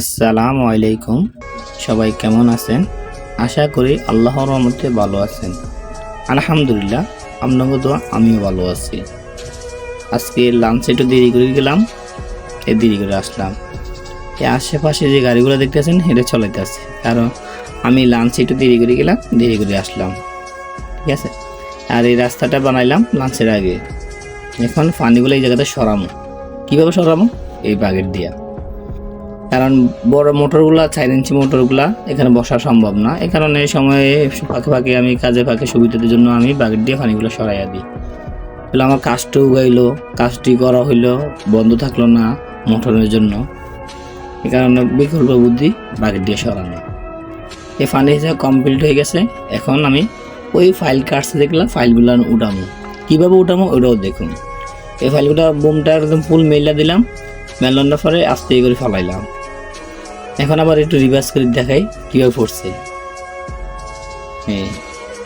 আসসালামু আলাইকুম। সবাই কেমন আছেন? আশা করি আল্লাহর রহমতে ভালো আছেন। আলহামদুলিল্লাহ আপনাকে তো আমিও ভালো আছি। আজকে লাঞ্চ একটু দেরি করে গেলাম এ দেরি করে আসলাম। এই আশেপাশে যে গাড়িগুলো দেখতেছেন হেঁটে চলাইতে আছে কারণ আমি লাঞ্চ একটু দেরি করে গেলাম, দেরি করে আসলাম। ঠিক আছে? আর এই রাস্তাটা বানাইলাম লাঞ্চের আগে। এখন পানিগুলো এই জায়গাতে সরামো। কীভাবে সরামো? এই বাগের দিয়া। কারণ বড় মোটরগুলা, চার ইঞ্চি মোটরগুলা এখানে বসা সম্ভব না। এই কারণে এই সময়ে ফাঁকে ফাঁকে আমি কাজে ফাঁকে সুবিধার জন্য আমি বাগেট দিয়ে পানিগুলো সরাইয়া দিই। তাহলে আমার কাজটা উগাইলো, কাজটি করা হইল, বন্ধ থাকল না মোটরের জন্য। এই কারণে বিকল্প বুদ্ধি বাগেট দিয়ে সরানো। এই ফানি হিসেবে কমপ্লিট হয়ে গেছে। এখন আমি ওই ফাইল কাটছে দেখলাম ফাইলগুলো উঠামো। কীভাবে উঠামো ওটাও দেখুন। এই ফাইলগুলো বোমটা একদম ফুল মেলা দিলাম। মেলানোর পরে আস্তে করে ফালাইলাম। এখন আবার একটু রিভার্স করে দেখাই কীভাবে পড়ছে। হ্যাঁ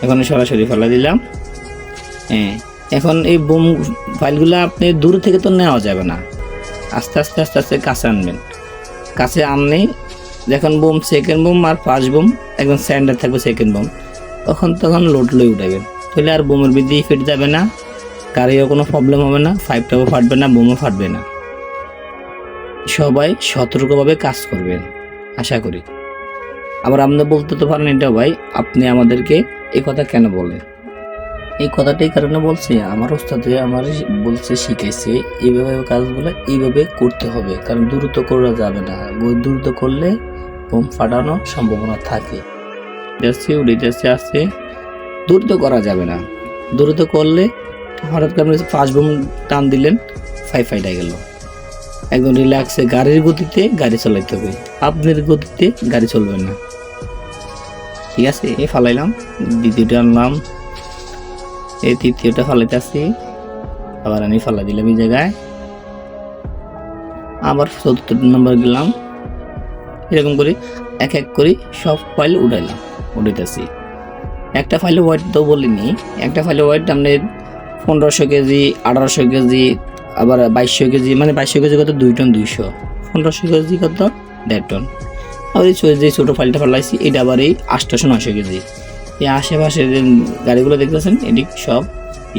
এখন সরাসরি ফেলা দিলাম। হ্যাঁ এখন এই বোম ফাইলগুলো আপনি দূর থেকে তো নেওয়া যাবে না। আস্তে আস্তে আস্তে আস্তে কাছে আনবেন। কাছে আনলেই যখন বোম সেকেন্ড বোম আর ফার্স্ট বোম একদম স্যান্ডার থাকবে সেকেন্ড বোম, তখন তখন লোড লই উঠাবেন। তাহলে আর বোমের বৃদ্ধি ফিট যাবে না, গাড়িও কোনো প্রবলেম হবে না ফাইভটাও ফাটবে না, বোমও ফাটবে না। সবাই সতর্কভাবে কাজ করবেন। আশা করি। আবার আপনি বলতে তো পারেন এটা ভাই, আপনি আমাদেরকে এই কথা কেন বলেন? এই কথাটাই কারণে বলছি, আমার ওস্তাদে আমার বলছে, শিখাইছে, এইভাবে কাজগুলো এইভাবে করতে হবে, কারণ দ্রুত করা যাবে না। দ্রুত করলে বোম ফাটানোর সম্ভাবনা থাকে। যাচ্ছে উড়ে যাচ্ছে, আসছে, দ্রুত করা যাবে না। দ্রুত করলে হঠাৎ করে আপনি ফার্স্ট বোম টান দিলেন ফাই ফাইটা গেল। একদম রিল্যাক্সে গাড়ির গতিতে গাড়ি চালাইতে হবে। আপনার গতিতে গাড়ি চলবে না। ঠিক আছে, এই ফালাইলাম। দ্বিতীয়টা আনলাম। এই তৃতীয়টা ফালাইতে আসছি আবার আমি ফালাই দিলাম এই জায়গায়। আবার চতুর্থ নম্বর গেলাম। এরকম করে এক এক করে সব ফাইল উঠাইলাম, উঠাইতেছি। একটা ফাইলে ওয়েট তো বলিনি। একটা ফাইলে ওয়েট আপনার পনেরোশো কেজি, আঠারোশো কেজি আবার বাইশশো কেজি মানে বাইশশো কেজি কত? দুই টন দুইশো। পনেরোশো কেজি কত? দেড় টন। আবার এই যে ছোটো ফাইলটা ফেলাইছি, এটা আবার এই আটশোশো নশো কেজি। এই আশেপাশে যে গাড়িগুলো দেখতেছেন, এটি সব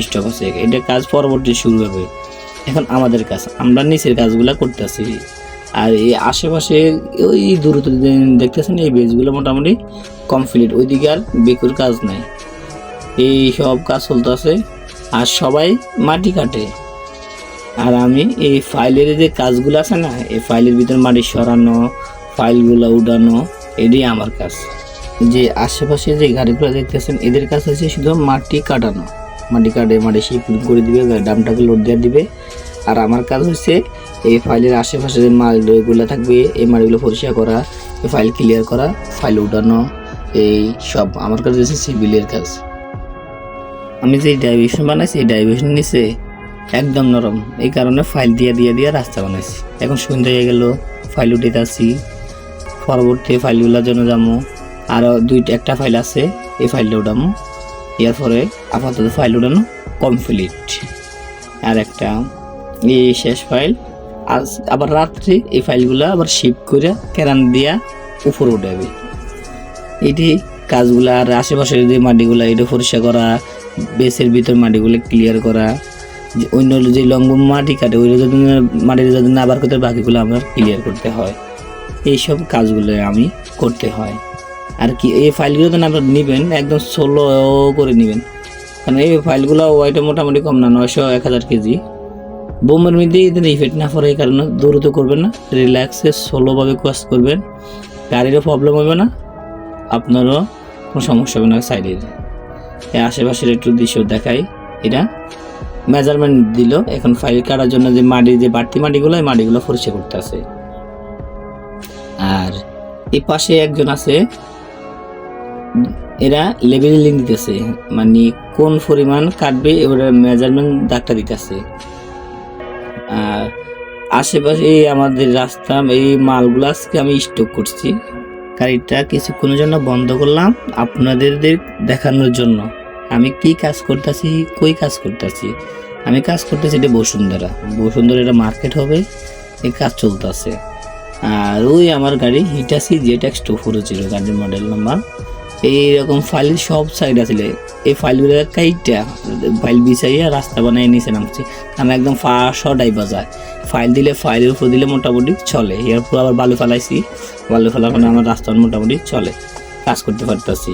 স্টক আছে। এটা কাজ পরবর্তী শুরু হবে। এখন আমাদের কাজ, আমরা নিচের কাজগুলো করতেছি। আর এই আশেপাশে ওই দূরত দেখতেছেন, এই বেজগুলো মোটামুটি কমপ্লিট ওইদিকে আর বেকুর কাজ নাই। এই সব কাজ চলতে আছে আর সবাই মাটি কাটে। আর আমি এই ফাইলের যে কাজগুলো আছে না, এই ফাইলের ভিতরে মাটি সরানো ফাইলগুলো উঠানো, এটাই আমার কাজ। যে আশেপাশে যে গাড়িগুলো দেখতেছেন, এদের কাজ হচ্ছে শুধু মাটি কাটানো। মাটি কাটে, মাটি শিপিং করে দিবে, ডামটাকে লোড দিয়ে দিবে। আর আমার কাজ হচ্ছে এই ফাইলের আশেপাশে যে মালগুলো থাকবে, এই মালগুলো পরিষ্কার করা, এই ফাইল ক্লিয়ার করা ফাইল উঠানো, এই সব আমার কাছে হচ্ছে সিভিলের কাজ। আমি যে ডাইভিশন বানাইছি, এই ডাইভিশন নিচে একদম নরম। এই কারণে ফাইল দিয়ে দিয়ে দিয়ে রাস্তা বানাইছি। এখন সন্ধ্যা হয়ে গেল ফাইল উঠে আসছি পরবর্তী ফাইলগুলোর জন্য যাব আরও দুইটা, একটা ফাইল আছে, এই ফাইলটা উঠামো। এর পরে আপাতত ফাইল উঠানো কমপ্লিট আর একটা, এই শেষ ফাইল আজ আবার রাত্রে এই ফাইলগুলো আবার শিফট করে কেরান দিয়া উপরে উঠাবে এটি কাজগুলো আর আশেপাশে যে মাটিগুলো, এটা পরিষ্কার করা, বেসের ভিতর মাটিগুলো ক্লিয়ার করা অন্য যে লম্ব মাটি কাটে, ওই যদি মাটির যদি না আবার করতে বাকিগুলো আমার ক্লিয়ার করতে হয়। এইসব কাজগুলো আমি করতে হয়। আর কি, এই ফাইলগুলো তো আপনার নেবেন, একদম ষোলো করে নেবেন। কারণ এই ফাইলগুলো ওয়াইটা মোটামুটি কম না, নয়শো এক হাজার কেজি। বোমের মধ্যে এদের ইফেক্ট না পড়ে এই কারণে দ্রুত করবেন না রিল্যাক্সে স্লোভাবে কাজ করবেন। গাড়িরও প্রবলেম হবে না, আপনারও কোনো সমস্যা হবে না সাইডের আশেপাশের একটু দৃশ্য দেখাই, এটা। মেজারমেন্ট দিল। এখন ফাইল কাটার জন্য যে মাটি, যে বাড়তি মাটিগুলো, এই মাটিগুলো পরিষ্কার করতে আছে। আর এই পাশে একজন আছে, এরা লেবেলিং দিতেছে। মানে কোন পরিমাণ কাটবে, এবার মেজারমেন্ট দাগটা দিতেছে। আর আশেপাশে এই আমাদের রাস্তা, এই মালগুলো আজকে আমি স্টক করছি। গাড়িটা কিছুক্ষণের জন্য বন্ধ করলাম আপনাদের দেখানোর জন্য। আমি কি কাজ করতেছি, কই কাজ করতেছি? আমি কাজ করতেছি এটা বসুন্ধরা। বসুন্ধরা এটা মার্কেট হবে, এই কাজ চলতেছে। আর ওই আমার গাড়ি Hitachi jet X two four ছিল গাড়ির মডেল নাম্বার এইরকম ফাইল সব সাইড আসলে এই ফাইলগুলো কাইটা ফাইল বিছাইয়া রাস্তা বানাই নিচে নামছি। আমি একদম ফাঁসও ডাইবা যায়। ফাইল দিলে ফাইলের উপর দিলে মোটামুটি চলে। এরপর আবার বালু ফেলাইছি। বালু ফেলার কারণে আমার রাস্তা মোটামুটি চলে। কাজ করতে পারতেছি।